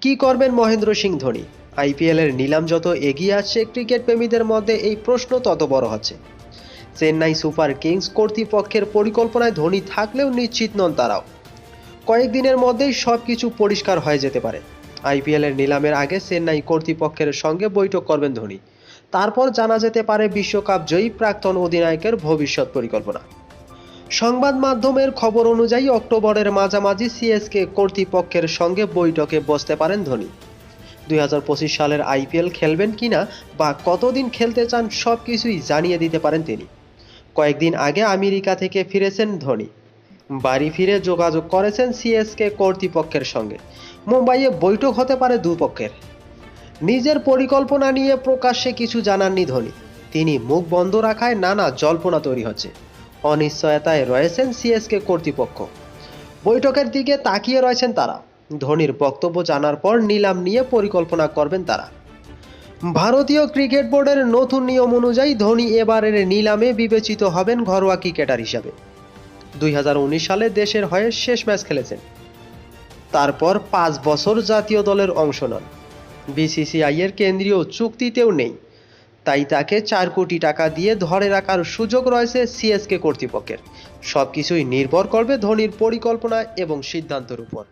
কি করবেন মহেন্দ্র সিং ধোনি? আইপিএলের নিলাম যত এগিয়ে আসছে ক্রিকেট প্রেমীদের মধ্যে এই প্রশ্ন তত বড় হচ্ছে। চেন্নাই সুপার কিংস কর্তৃপক্ষের পরিকল্পনায় ধোনি থাকলেও নিশ্চিত নন তারাও। কয়েকদিনের মধ্যেই সব কিছু পরিষ্কার হয়ে যেতে পারে। আইপিএলের নিলামের আগে চেন্নাই কর্তৃপক্ষের সঙ্গে বৈঠক করবেন ধোনি। তারপর জানা যেতে পারে বিশ্বকাপ জয়ী প্রাক্তন অধিনায়কের ভবিষ্যৎ পরিকল্পনা। সংবাদ মাধ্যমের খবর অনুযায়ী অক্টোবরের মাঝামাঝি সিএসকে কর্তৃপক্ষের সঙ্গে বৈঠকে বসতে পারেন ধোনি। দুই হাজার পঁচিশ সালের আইপিএল খেলবেন কিনা বা কতদিন খেলতে চান সব কিছুই জানিয়ে দিতে পারেন তিনি। কয়েকদিন আগে আমেরিকা থেকে ফিরেছেন ধোনি। বাড়ি ফিরে যোগাযোগ করেছেন সিএসকে কর্তৃপক্ষের সঙ্গে। মুম্বাইয়ে বৈঠক হতে পারে দুপক্ষের। নিজের পরিকল্পনা নিয়ে প্রকাশ্যে কিছু জানাননি ধোনি। তিনি মুখ বন্ধ রাখায় নানা জল্পনা তৈরি হচ্ছে। অনিশ্চয়তায় রয়েছেন সিএসকে কর্তৃপক্ষ। বৈঠকের দিকে তাকিয়ে রয়েছেন তারা। ধোনির বক্তব্য জানার পর নিলাম নিয়ে পরিকল্পনা করবেন তারা। ভারতীয় ক্রিকেট বোর্ডের নতুন নিয়ম অনুযায়ী ধোনি এবারের নিলামে বিবেচিত হবেন ঘরোয়া ক্রিকেটার হিসাবে। দুই হাজার উনিশ সালে দেশের হয়ে শেষ ম্যাচ খেলেছেন। তারপর পাঁচ বছর জাতীয় দলের অংশ নন। বিসিসিআই এর কেন্দ্রীয় চুক্তিতেও নেই। তাই তাকে চার কোটি টাকা দিয়ে ধরে রাখার সুযোগ রয়েছে সিএসকে কর্তৃপক্ষের। সবকিছুই নির্ভর করবে ধোনির পরিকল্পনা এবং সিদ্ধান্তের উপর।